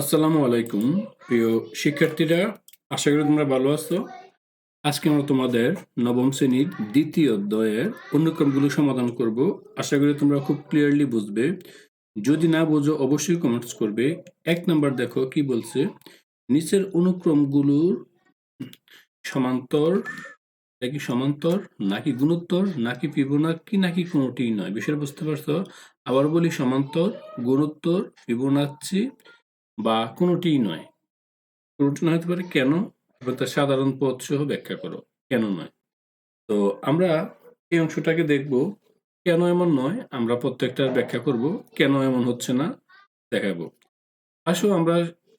আসসালামু আলাইকুম, প্রিয় শিক্ষার্থীরা। আশা করি তোমরা ভালো আছো। আজকে আমরা তোমাদের নবম শ্রেণির দ্বিতীয় অধ্যায়ের অনুক্রমগুলো সমাধান করব। আশা করি তোমরা খুব ক্লিয়ারলি বুঝবে। যদি না বোঝো, অবশ্যই কমেন্টস করবে। এক নাম্বার দেখো, কি বলছে? নিচের অনুক্রমগুলোর সমান্তর, নাকি সমান্তর, নাকি গুণোত্তর, নাকি ফিবোনাকি নাকি কোনোটিই নয়। বিষয় বুঝতে পারছ? আবার বলি সমান্তর, গুণোত্তর ফিবোনাচ্ছি বা কোনোটিই নয়। কোনোটি না হতে পারে কেন? তার সাধারণ পথ সহ ব্যাখ্যা করো, কেন নয়? তো আমরা এই অংশটাকে দেখব, কেন এমন নয়? আমরা প্রত্যেকটার ব্যাখ্যা করব, কেন এমন হচ্ছে না? দেখাবো। আসো আমরা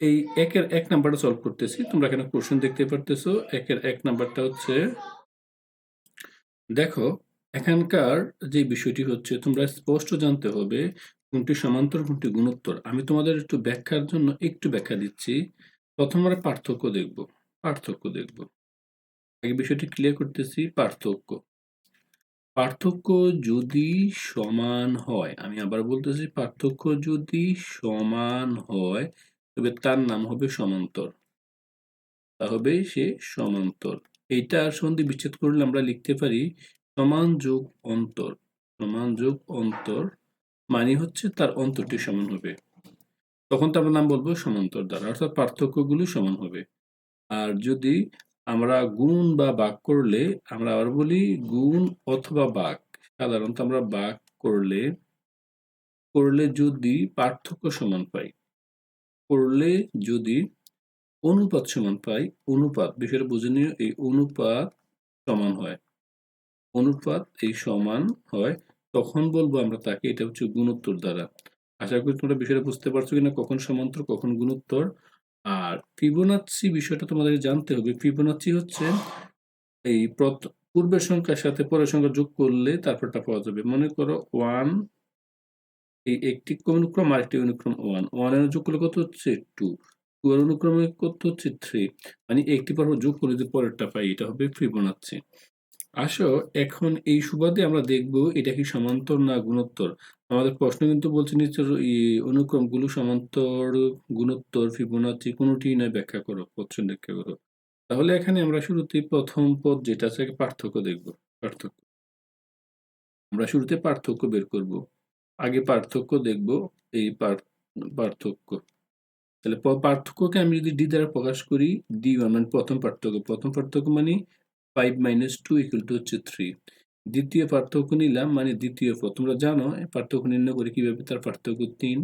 এই একের এক নাম্বারটা সলভ করতেছি। তোমরা এখানে কোশ্চেন দেখতে পারতেছো। একের এক নাম্বারটা হচ্ছে, দেখো, এখানকার যে বিষয়টি হচ্ছে, তোমরা স্পষ্ট জানতে হবে কোনটি সমান্তর, কোনটি গুণোত্তর? আমি তোমাদের একটু ব্যাখ্যার জন্য একটু ব্যাখ্যা দিচ্ছি। প্রথম আমরা পার্থক্য দেখব পার্থক্য দেখব। আগে বিষয়টি ক্লিয়ার করতেছি, পার্থক্য। পার্থক্য যদি সমান হয়, আমি আবার বলতেছি পার্থক্য যদি সমান হয়, তবে তার নাম হবে সমান্তর। তা হবে সে সমান্তর। এইটা সন্ধি বিচ্ছেদ করলে আমরা লিখতে পারি সমান যোগ অন্তর, সমান যোগ অন্তর মানে হচ্ছে তার অন্তরটি সমান হবে। তখন তো আমরা নাম বলব সমান্তর দ্বারা, অর্থাৎ পার্থক্যগুলো সমান হবে। আর যদি আমরা গুণ বা বাক করলে, আমরা আবার বলি গুণ অথবা বাক। সাধারণত আমরা বাক করলে করলে যদি পার্থক্য সমান পাই, করলে যদি অনুপাত সমান পাই, অনুপাত, বিষয়টা বুঝে নিও, এই অনুপাত সমান হয়। অনুপাত এই সমান হয় তখন বলব আমরা তাকে, এটা হচ্ছে গুণোত্তর দ্বারা। আশা করি তোমরা বিষয়টা বুঝতে পারছ কিনা, কখন সমান্তর, কখন গুণোত্তর। আর ফিবোনাচ্ছি বিষয়টা তোমাদের জানতে হবে। ফিবোনাচ্ছি হচ্ছে এই পূর্বের সংখ্যার সাথে পরের সংখ্যা যোগ করলে তারপরটা পাওয়া যাবে। মনে করো ওয়ান, এই একটি অনুক্রম আর একটি অনুক্রম ওয়ান। ওয়ানের যোগ করলে কত হচ্ছে? টু। টু এর অনুক্রমে কত হচ্ছে? থ্রি। মানে একটি পর যোগ করলে যে পরেরটা পাই, এটা হবে ফিবোনাচ্ছি আসো, এখন এই সুবাদে আমরা দেখব এটা কি সমান্তর না গুণোত্তর। আমাদের প্রশ্ন কিন্তু বলছে নিচের অনুক্রমগুলো সমান্তর গুণোত্তর ফিবোনাচ্ছি কোনোটি নয়, ব্যাখ্যা করো প্রশ্ন ব্যাখ্যা করো। তাহলে এখানে আমরা শুরুতে প্রথম পদ যেটা আছে পার্থক্য দেখব, পার্থক্য। আমরা শুরুতে পার্থক্য বের করব, আগে পার্থক্য দেখব, এই পার্থক্য। তাহলে পার্থক্যকে আমি যদি ডি দ্বারা প্রকাশ করি ডি মানে প্রথম পার্থক্য প্রথম পার্থক্য মানে five minus two equal to হচ্ছে থ্রি দ্বিতীয় পার্থক্য নিলাম মানে দ্বিতীয় পদ। তোমরা জানো পার্থক্য নির্ণয় করে কীভাবে তার পার্থক্য তিন,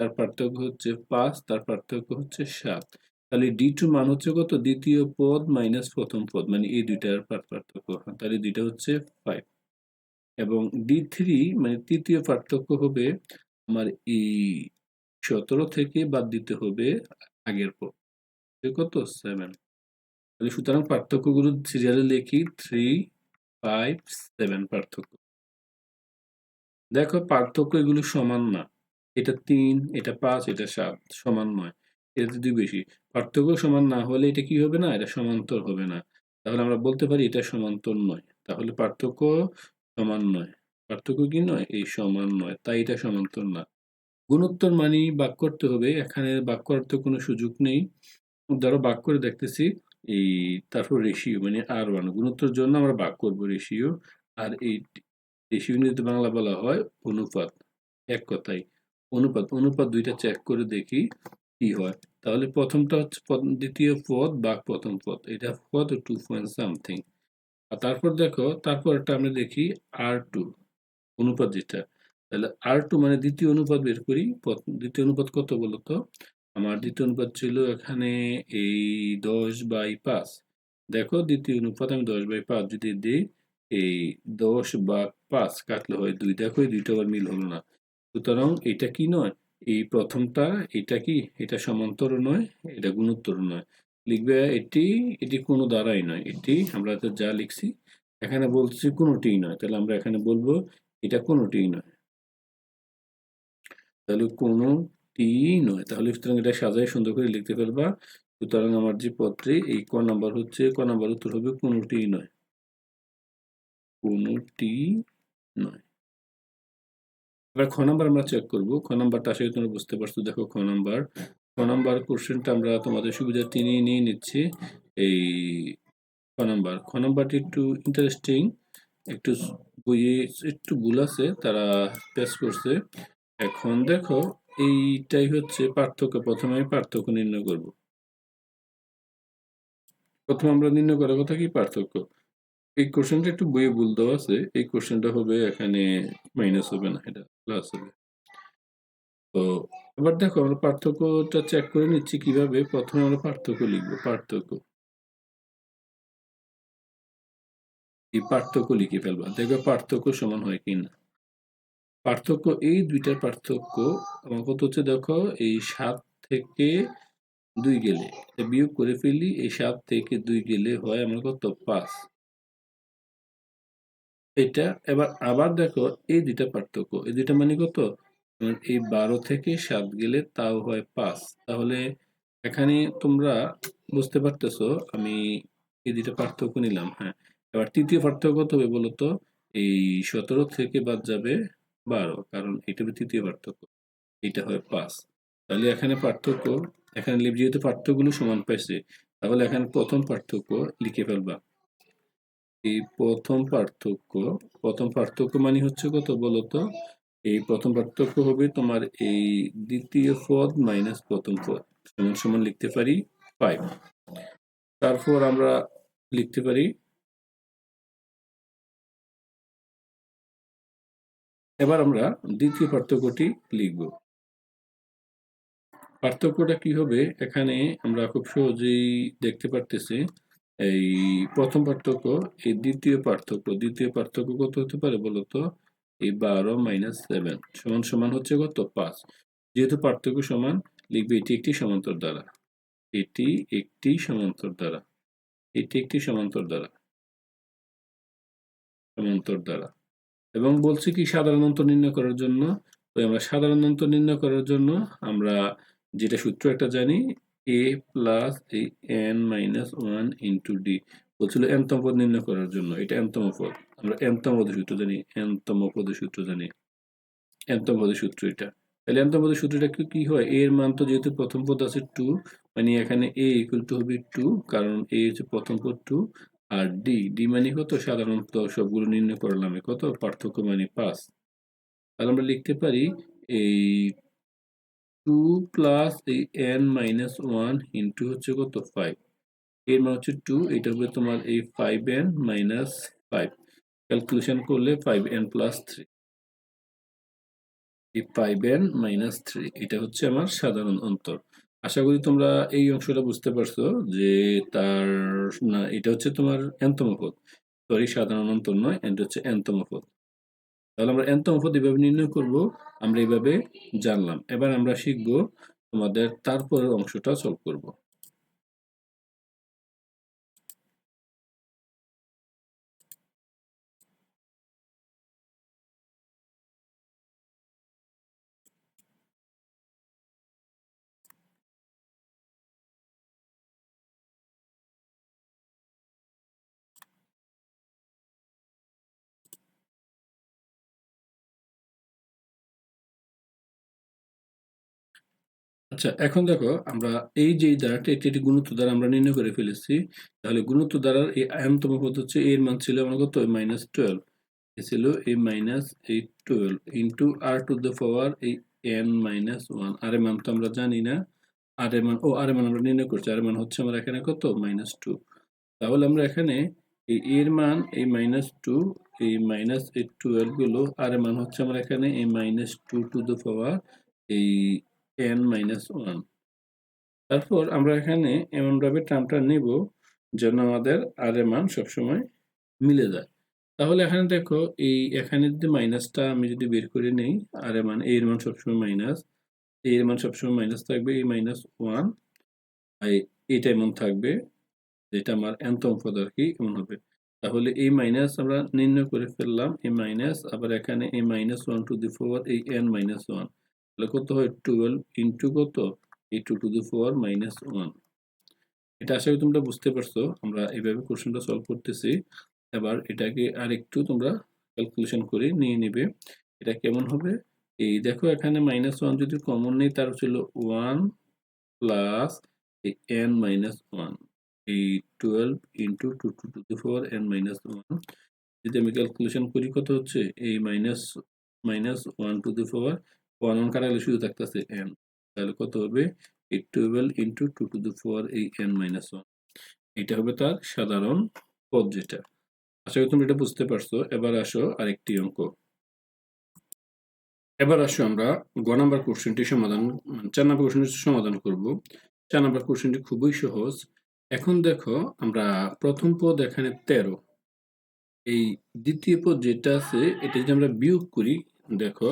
তার পার্থক্য হচ্ছে পাঁচ, তার পার্থক্য হচ্ছে সাত। তাহলে ডি টু মান হচ্ছে কত? দ্বিতীয় পদ মাইনাস প্রথম পদ মানে এই দুইটার পার্থক্য। তাহলে দুইটা হচ্ছে ফাইভ এবং ডি থ্রি মানে তৃতীয় পার্থক্য হবে আমার এই সতেরো থেকে বাদ দিতে হবে আগের পদ। কত? সেভেন তাহলে সুতরাং পার্থক্যগুলো সিরিয়ালে লিখি থ্রি ফাইভ সেভেন পার্থক্য। দেখো পার্থক্য এগুলো সমান না। এটা তিন, এটা পাঁচ, এটা সাত, সমান নয়। এটা দুই বেশি। পার্থক্য সমান না হলে এটা কি হবে না? এটা সমান্তর হবে না। তাহলে আমরা বলতে পারি এটা সমান্তর নয়। তাহলে পার্থক্য সমান নয়। পার্থক্য কি নয়? এই সমান নয়। তাই এটা সমান্তর না। গুণোত্তর মানি বাক করতে হবে। এখানে বাক করার তো কোনো সুযোগ নেই। ধরো বাক করে দেখতেছি। এই তারপর রেশিও মানে আর ওয়ান গুণোত্তর জন্য আমরা ভাগ করব রেশিও আর এই রেশিও যদি বাংলা বলা হয়, অনুপাত, এক কথাই অনুপাত অনুপাত দুইটা চেক করে দেখি কি হয়। তাহলে প্রথমটা হচ্ছে দ্বিতীয় পদ বা প্রথম পদ, এটা পদ টু পয়েন্ট সামথিং আর তারপর দেখো, তারপর একটা আমরা দেখি আর টু অনুপাত যেটা। তাহলে আর টু মানে দ্বিতীয় অনুপাত বের করি দ্বিতীয় অনুপাত কত বলতো? আমার দ্বিতীয় অনুপাত ছিল এখানে এই দশ বাই পাঁচ। দেখো দ্বিতীয় অনুপাত আমি দশ বাই পাঁচ যদি দিই, এই দশ বা পাঁচ কাটলে হয় দুই। দেখো এই দুইটা আবার মিল হলো না। সুতরাং এটা কি নয়? এই প্রথমটা এটা কি? এটা সমান্তর নয়, এটা গুণোত্তর নয়। লিখবে এটি এটি কোনো দ্বারাই নয়। এটি আমরা তো যা লিখছি, এখানে বলছি কোনোটিই নয়। তাহলে আমরা এখানে বলব এটা কোনোটিই নয়। তাহলে কোনো টি নয় তাহলে সুতরাং এটা সাজায় সুন্দর করে লিখতে পারবা। সুতরাং আমার যে পত্রে এই ক নাম্বার হচ্ছে, ক নাম্বার উত্তর হবে কোনোটি নয়। কোনোটি নয়। এবার খ নাম্বার আমরা চেক করব। খ নাম্বারটা আসলে তোমরা বুঝতে পারছ। দেখো খ নাম্বার। ক নাম্বার কোশ্চেনটা আমরা তোমাদের সুবিধা তিনি নিয়ে নিচ্ছি। এই খ নাম্বার। খ নাম্বারটি একটু ইন্টারেস্টিং একটু বইয়ে, একটু ভুল আছে, তারা পেশ করছে। এখন দেখো এইটাই হচ্ছে পার্থক্য। প্রথমে পার্থক্য নির্ণয় করব। প্রথমে আমরা নির্ণয় করার কথা কি পার্থক্য? এই কোশ্চেনটা একটু বইয়ে ভুল দেওয়া আছে। এই কোশ্চেনটা হবে এখানে মাইনাস হবে না, এটা প্লাস হবে। তো এবার দেখো, আমরা পার্থক্যটা চেক করে নিচ্ছি কীভাবে। প্রথমে আমরা পার্থক্য লিখব, পার্থক্য। এই পার্থক্য লিখে ফেলবা, দেখবে পার্থক্য সমান হয় কিনা। পার্থক্য, এই দুইটার পার্থক্য আমার কত হচ্ছে, দেখো, এই সাত থেকে দুই গেলে বিয়োগ করে ফেলি, এই সাত থেকে দুই গেলে হয় আমার কত? পাঁচ। এটা, এবার আবার দেখো, এই দুইটা পার্থক্য, এই দুইটা মানে কত? এই বারো থেকে সাত গেলে তাও হয় পাঁচ। তাহলে এখানে তোমরা বুঝতে পারতেছো, আমি এই দুইটা পার্থক্য নিলাম হ্যাঁ। এবার তৃতীয় পার্থক্য কত হবে বলতো, এই সতেরো থেকে বাদ যাবে বারো, কারণ এটা তৃতীয় পার্থক্য। এটা হয় পাঁচ। তাহলে এখানে পার্থক্য, এখানে যেহেতু পার্থক্যগুলো সমান পাইছে, তাহলে এখানে প্রথম পার্থক্য লিখে ফেলবা। এই প্রথম পার্থক্য প্রথম পার্থক্য মানে হচ্ছে কত বলতো? এই প্রথম পার্থক্য হবে তোমার এই দ্বিতীয় পদ মাইনাস প্রথম পদ। সমান সমান লিখতে পারি ফাইভ তারপর আমরা লিখতে পারি এবার আমরা দ্বিতীয় পার্থক্যটি লিখব। পার্থক্যটা কি হবে? এখানে আমরা খুব সহজেই দেখতে পারতেছি, এই প্রথম পার্থক্য, এই দ্বিতীয় পার্থক্য দ্বিতীয় পার্থক্য কত হতে পারে বলতো? এই বারো মাইনাস সেভেন সমান সমান হচ্ছে কত? পাঁচ। যেহেতু পার্থক্য সমান, লিখবে এটি একটি সমান্তর দ্বারা। এটি একটি সমান্তর দ্বারা। এটি একটি সমান্তর দ্বারা। সমান্তর দ্বারা। এবং বলছি কি সাধারণ অন্তর নির্ণয় করার জন্য তো আমরা সাধারণ অন্তর নির্ণয় করার জন্য আমরা যেটা সূত্র একটা জানি এ প্লাস এই N minus one into D বলছিল এনতম পদ নির্ণয় করার জন্য, এটা এনতম পদ। আমরা এনতম পদের সূত্র জানি এনতম পদের সূত্র জানি এনতম পদের সূত্র এটা। তাহলে এনতম পদের সূত্রটা কি হয়? এর মান তো যেহেতু প্রথম পদ আছে টু মানে এখানে এ ইকুয়াল টু হবে টু কারণ এ হচ্ছে প্রথম পদ টু আর ডি ডি মানে কত সাধারণত সবগুলো নির্ণয় করলাম কত? পার্থক্য মানে পাঁচ। তাহলে আমরা লিখতে পারি এই টু প্লাস এই এন মাইনাস ওয়ান ইন্টু হচ্ছে কত? ফাইভ এর মানে হচ্ছে টু এটা হবে তোমার এই five N minus five calculation করলে ফাইভ এন প্লাস থ্রি এই ফাইভ এন মাইনাস থ্রি এটা হচ্ছে আমার সাধারণ অন্তর। আশা করি তোমরা এই অংশটা বুঝতে পারছ যে তার, না, এটা হচ্ছে তোমার এন্তম সরি সাধারণ অন্তর নয় এটা হচ্ছে এন্তম তাহলে আমরা এন্তম এভাবে নির্ণয় করব, আমরা এইভাবে জানলাম। এবার আমরা শিখব তোমাদের তারপরের অংশটা সলভ করব। আচ্ছা এখন দেখো আমরা এই যে দ্বারাটা, এটি একটি গুণত্ব দ্বারা আমরা নির্ণয় করে ফেলেছি। তাহলে গুণত্ব দ্বারার এই আয়ন্তম পদ হচ্ছে এর মান ছিল আমার কত? মাইনাস টুয়েলভ এ ছিল এ মাইনাস এই twelve into R to the power এই এন মাইনাস ওয়ান আর এর মান তো আমরা জানি না। আর এর মান, ও আর এর মান আমরা নির্ণয় করছি। আর এর মান হচ্ছে আমার এখানে কত? মাইনাস টু তাহলে আমরা এখানে এই এর মান, এই মাইনাস টু এই মাইনাস এই টুয়েলভগুলো আর এর মান হচ্ছে আমার এখানে এই minus two to the power এই এন মাইনাস ওয়ান। তারপর আমরা এখানে এমনভাবে টার্মটা নেব যেন আমাদের আর এর মান সবসময় মিলে যায়। তাহলে এখানে দেখো, এই এখানে যদি মাইনাসটা আমি যদি বের করে নেই আর মান এর মান সবসময় মাইনাস এর মান সবসময় মাইনাস থাকবে এই মাইনাস ওয়ান এইটা এমন থাকবে যেটা আমার এনতম পদ আর কি, এমন হবে। তাহলে এই মাইনাস আমরা নির্ণয় করে ফেললাম এই মাইনাস, আবার এখানে এই minus one to the power এই এন মাইনাস ওয়ান। তাহলে কত হয় টুয়েলভ ইন্টু কত? এই two to the power minus one এটা আশা করি তোমরা বুঝতে পারছ, আমরা এইভাবে কোশ্চেনটা সলভ করতেছি। এবার এটাকে আর একটু তোমরা ক্যালকুলেশন করে নিয়ে নিবে, এটা কেমন হবে? এই দেখো এখানে মাইনাস ওয়ান যদি কমন নেই, তার ছিল ওয়ান প্লাস এই n মাইনাস ওয়ান এই twelve into two two to the power N minus one যদি আমি ক্যালকুলেশন করি, কত হচ্ছে? এই minus minus one to the power one one কাটালে শুধু থাকতেছে এন তাহলে কত হবে? এই twelve into two to the power এই এন মাইনাস ওয়ান এটা হবে তার সাধারণ পদ যেটা। আশা করি তুমি এটা বুঝতে পারছ। এবার আসো আরেকটি অঙ্ক। এবার আসো আমরা গ নাম্বার কোশ্চেনটি সমাধান মানে চার নাম্বার কোশ্চেনটি সমাধান করব। চার নাম্বার কোশ্চেনটি খুবই সহজ। এখন দেখো আমরা প্রথম পদ এখানে তেরো। এই দ্বিতীয় পদ যেটা আছে, এটা যদি আমরা বিয়োগ করি, দেখো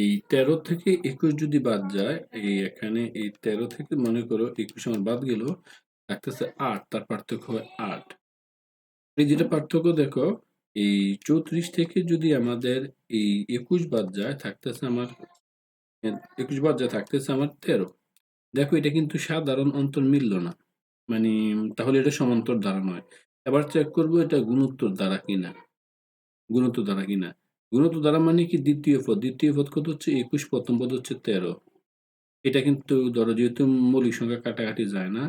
এই তেরো থেকে একুশ যদি বাদ যায়, এই এখানে এই তেরো থেকে মনে করো একুশ আমার বাদ গেল থাকতেছে আট, তার পার্থক্য হয় আট। এই যেটা পার্থক্য দেখো, এই চৌত্রিশ থেকে যদি আমাদের এই একুশ বাদ যায়, থাকতেছে আমার, একুশ বাদ যায়, থাকতেছে আমার তেরো। দেখো এটা কিন্তু সাধারণ অন্তর মিলল না। মানে তাহলে এটা সমান্তর দ্বারা নয়। এবার চেক করব এটা গুণোত্তর দ্বারা কিনা। গুণোত্তর দ্বারা কিনা। গুণোত্তর দ্বারা মানে কি? দ্বিতীয় পদ। দ্বিতীয় পদ কত হচ্ছে? একুশ, প্রথম পদ হচ্ছে তেরো। এটা কিন্তু ধরো যেহেতু মৌলিক সংখ্যা কাটাকাটি যায় না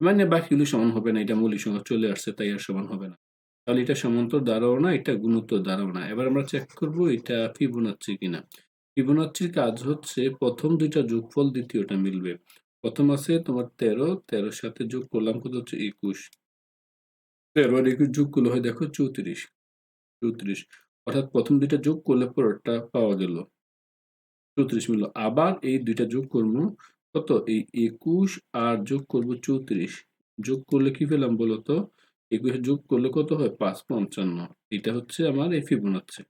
মানে বাকিগুলো সমান হবে না, এটা মৌলিক সংখ্যা চলে আসছে, তাই আর সমান হবে না। তাহলে এটা সমান্তর দ্বারাও না, এটা গুণোত্তর দ্বারাও না। এবার আমরা চেক করব এটা ফিবোনাচ্ছি কিনা। ফিবোনাচ্ছির কাজ হচ্ছে প্রথম দুইটা যোগফল দ্বিতীয়টা মিলবে। প্রথম আছে তোমার তেরো, তেরোর সাথে যোগ করলাম কত হচ্ছে? একুশ। তেরো আর একুশ যোগ করলে হয় দেখো চৌত্রিশ। চৌত্রিশ। অর্থাৎ প্রথম দুইটা যোগ করলে পরেরটা পাওয়া গেল। চৌত্রিশ মিলল। আবার এই দুইটা যোগ করব কত? এই একুশ আর যোগ করব চৌত্রিশ। যোগ করলে কি পেলাম বলতো? একুশে যোগ করলে কত হয়? পাঁচ পঞ্চান্ন। এটা হচ্ছে আমার এই ফিবোনাচ্ছি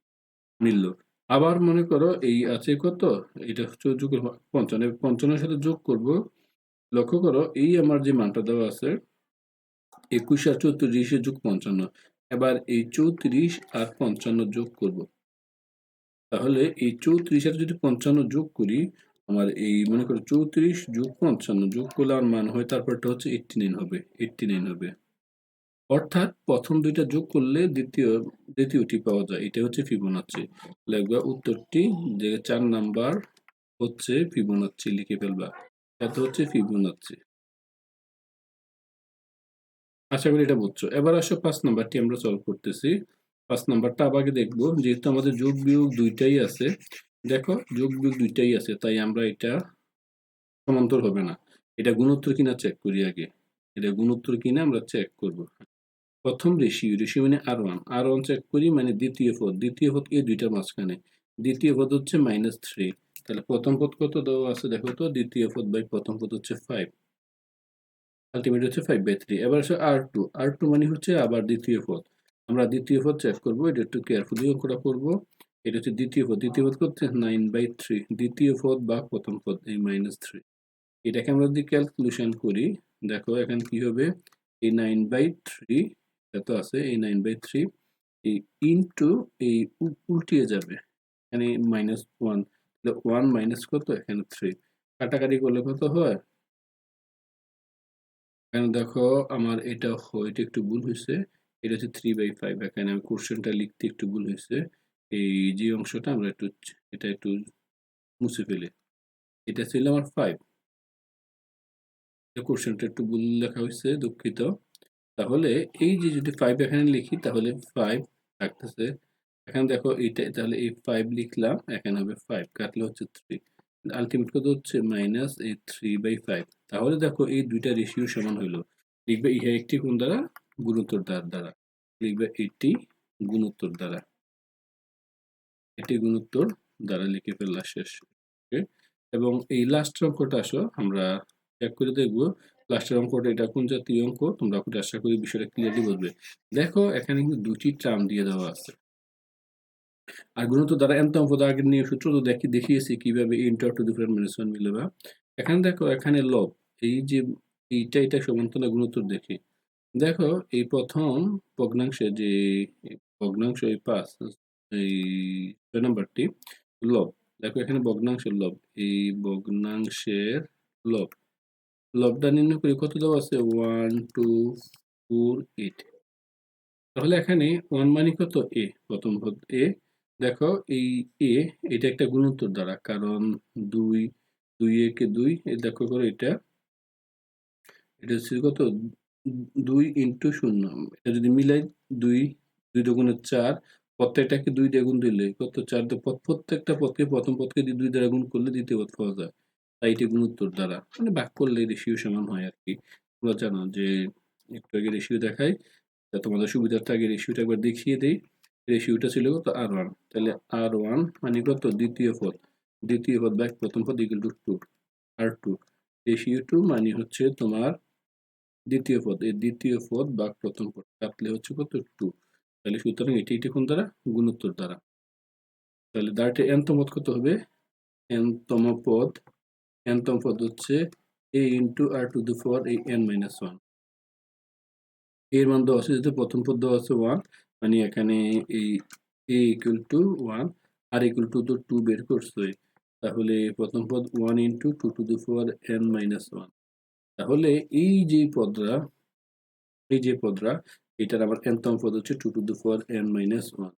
মিলল। আবার মনে করো এই আছে কত? এটা হচ্ছে যোগ পঞ্চান্ন। পঞ্চান্নের সাথে যোগ করব, লক্ষ্য করো এই আমার যে মানটা দেওয়া আছে, একুশ আর চৌত্রিশে যোগ পঞ্চান্ন। এবার এই চৌত্রিশ আর পঞ্চান্ন যোগ করব। তাহলে এই চৌত্রিশ আর যদি পঞ্চান্ন যোগ করি, আমার এই মনে করো চৌত্রিশ যোগ পঞ্চান্ন যোগ করলে আমার মান হয়, তারপরটা হচ্ছে এইটটি নাইন হবে এইটটি নাইন হবে। অর্থাৎ প্রথম দুইটা যোগ করলে দ্বিতীয়, দ্বিতীয়টি পাওয়া যায় এটা হচ্ছে ফিবোনাচ্ছি লিখবা উত্তরটি, যে চার নাম্বার হচ্ছে ফিবোনাচ্ছি লিখে ফেলবা এত হচ্ছে ফিবোনাচ্ছি আশা করি এটা বুঝছ। এবার আসো পাঁচ নাম্বারটি আমরা সলভ করতেছি। পাঁচ নাম্বারটা আবার দেখব, যেহেতু আমাদের যোগ বিয়োগ দুইটাই আছে। দেখো, যোগ বিয়োগ দুইটাই আছে, তাই আমরা এটা সমান্তর হবে না। এটা গুণোত্তর কিনা চেক করি আগে। এটা গুণোত্তর কিনা আমরা চেক করব। প্রথম রেশিও রেশিও মানে R one R one check করি মানে দ্বিতীয় পদ। দ্বিতীয় পদ এই দুইটার মাঝখানে। দ্বিতীয় পদ হচ্ছে মাইনাস থ্রি তাহলে প্রথম পদ কত দেওয়া আছে দেখো তো? দ্বিতীয় পদ বাই প্রথম পদ হচ্ছে ফাইভ আলটিমেট হচ্ছে ফাইভ বাই থ্রি এবার হচ্ছে আর টু আর টু মানে হচ্ছে আবার দ্বিতীয় পদ। আমরা দ্বিতীয় পদ চেক করব, এটা একটু কেয়ারফুলি অঙ্কটা করব। এটা হচ্ছে দ্বিতীয় পদ। দ্বিতীয় পদ করতে নাইন বাই থ্রি দ্বিতীয় পদ বা প্রথম পদ, এই মাইনাস থ্রি এটাকে আমরা যদি ক্যালকুলেশন করি, দেখো এখানে কি হবে? এই নাইন বাই থ্রি এত আছে, এই নাইন বাই থ্রি এই ইনটু এই উল্টিয়ে যাবে। এখানে মাইনাস ওয়ান ওয়ান মাইনাস কত? এখানে থ্রি কাটাকাটি করলে কত হয়? এখানে দেখো, আমার এটা এটা একটু ভুল হয়েছে। এটা হচ্ছে থ্রি বাই ফাইভ এখানে আমি কোশ্চেনটা লিখতে একটু ভুল হয়েছে। এই যে অংশটা আমরা একটু, এটা একটু মুছে ফেলে। এটা ছিল আমার ফাইভ কোশ্চেনটা একটু ভুল লেখা হয়েছে, দুঃখিত। তাহলে এই যে যদি ফাইভ এখানে লিখি, তাহলে ফাইভ থাকতেছে। এখানে দেখো এইটা তাহলে এই ফাইভ লিখলাম, এখানে হবে ফাইভ কাটলে হচ্ছে থ্রি আলটিমেট কত হচ্ছে? মাইনাস এই থ্রি বাই ফাইভ তাহলে দেখো এই দুইটা রেশিও সমান হইল। লিখবে ইহা একটি কোন দ্বারা? গুণোত্তর দ্বার দ্বারা। লিখবে এটি গুণোত্তর দ্বারা। এটি গুণোত্তর দ্বারা লিখে ফেললা শেষ। এবং এই লাস্ট অঙ্কটা আসো, আমরা চেক করে দেখব। লাস্টের অঙ্কটা এটা কোন জাতীয় অঙ্ক? তোমরা আশা করি বিষয়টা ক্লিয়ারলি বুঝবে দেখো এখানে কিন্তু দুটি টার্ম দিয়ে দেওয়া আছে। আর গুণোত্তর দ্বারা এন্তম পদ আগের নিয়ে সূত্র তো দেখি, দেখিয়েছি কীভাবে inter to different minus one মিলে বা। এখানে দেখো, এখানে লব এই যে এইটা এটা সমান্তরাল গুণোত্তর দেখি। দেখো, এই প্রথম ভগ্নাংশে যে ভগ্নাংশ, এই পাঁচ, এই ছয় নম্বরটি লব দেখো, এখানে ভগ্নাংশের লব এই ভগ্নাংশের লব লবটা নির্ণয় করি, কত দেওয়া আছে? ওয়ান টু ফোর এইট তাহলে এখানে ওয়ান মানে কত? এ প্রথম এ দেখো এই এ এটা একটা গুণোত্তর দ্বারা, কারণ দুই দুই একে দুই দেখো করো এটা এটা হচ্ছে কত? দুই ইন্টু শূন্য। এটা যদি মিলাই দুই দুই দুগুণে চার, প্রত্যেকটাকে দুই দিয়ে গুণ দিলে কত? চার দিয়ে প্রত- প্রত্যেকটা পথকে প্রথম পথকে দিয়ে দুই দ্বারা গুণ করলে দ্বিতীয় পথ পাওয়া যায়। তাই এটি গুণোত্তর দ্বারা। মানে ভাগ করলে রেশিও সমান হয় আর কি তোমরা জানো যে একটু আগে রেশিও দেখাই তোমাদের সুবিধার্থে আগে রেশিওটা একবার দেখিয়ে দিই। রেশিওটা ছিল কত? আর ওয়ান তাহলে আর ওয়ান মানে কত? দ্বিতীয় পদ। দ্বিতীয় পদ ব্যাক প্রথম পদ equal to two R two ratio two মানে হচ্ছে তোমার দ্বিতীয় পদ। এই দ্বিতীয় পদ বা প্রথম পদ। কাটলে হচ্ছে কত? টু তাহলে সুতরাং এটি এটি কোন দ্বারা? গুণোত্তর দ্বারা। তাহলে দ্বারটি এনতম পদ কত হবে? এনতম পদ। এনতম পদ হচ্ছে A into R to the power এই এন মাইনাস ওয়ানের মান দেওয়া আছে যেহেতু প্রথম পদ দেওয়া আছে ওয়ান মানে এখানে এই A equal to one R equal to তো টু বের করছে। তাহলে প্রথম পদ one into two to the power N minus one তাহলে এই যে পদরা এই যে পদরা এটার আবার এনতম পদ হচ্ছে two to the power N minus one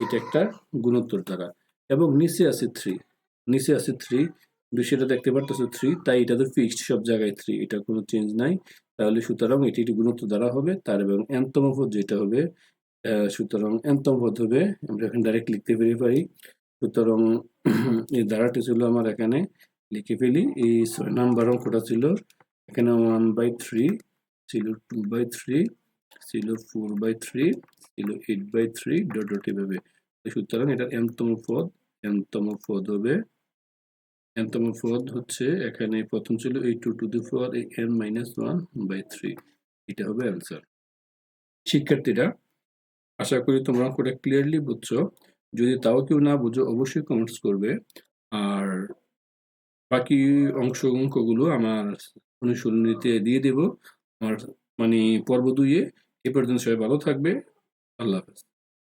এটা একটা গুণোত্তর দ্বারা। এবং নিচে আছে থ্রি নিচে আছে থ্রি সেটা দেখতে পারতেছো থ্রি তাই এটা তো ফিক্সড সব জায়গায় থ্রি এটা কোনো চেঞ্জ নাই। তাহলে সুতরাং এটি একটি গুণোত্তর দ্বারা হবে। তার এবং এনতম পদ যেটা হবে সুতরাং এনতম পদ হবে আমরা এখানে ডাইরেক্ট লিখতে পেরে পারি। সুতরাং এই ধারাটি ছিল আমার এখানে লিখে ফেলি। এই ছয় নাম্বার অঙ্কটা ছিল এখানে ওয়ান বাই থ্রি ছিল টু বাই থ্রি ছিল ফোর বাই থ্রি ছিল eight by three dot dot এভাবে সুতরাং এটা এনতম পদ এনতম পদ হবে, এনতম পদ হচ্ছে এখানে প্রথম ছিল এই two to the power N minus one by by three এটা হবে অ্যান্সার শিক্ষার্থীরা আশা করি তোমরা অঙ্কটা ক্লিয়ারলি বুঝছ। যদি তাও কেউ না বুঝো, অবশ্যই কমেন্টস করবে। আর বাকি অংশ, অঙ্কগুলো আমার অনুশীলনীতে দিয়ে দেব। আমার মানে পর্ব দুইয়ে এ পর্যন্ত সবাই ভালো থাকবে। আল্লাহ হাফেজ।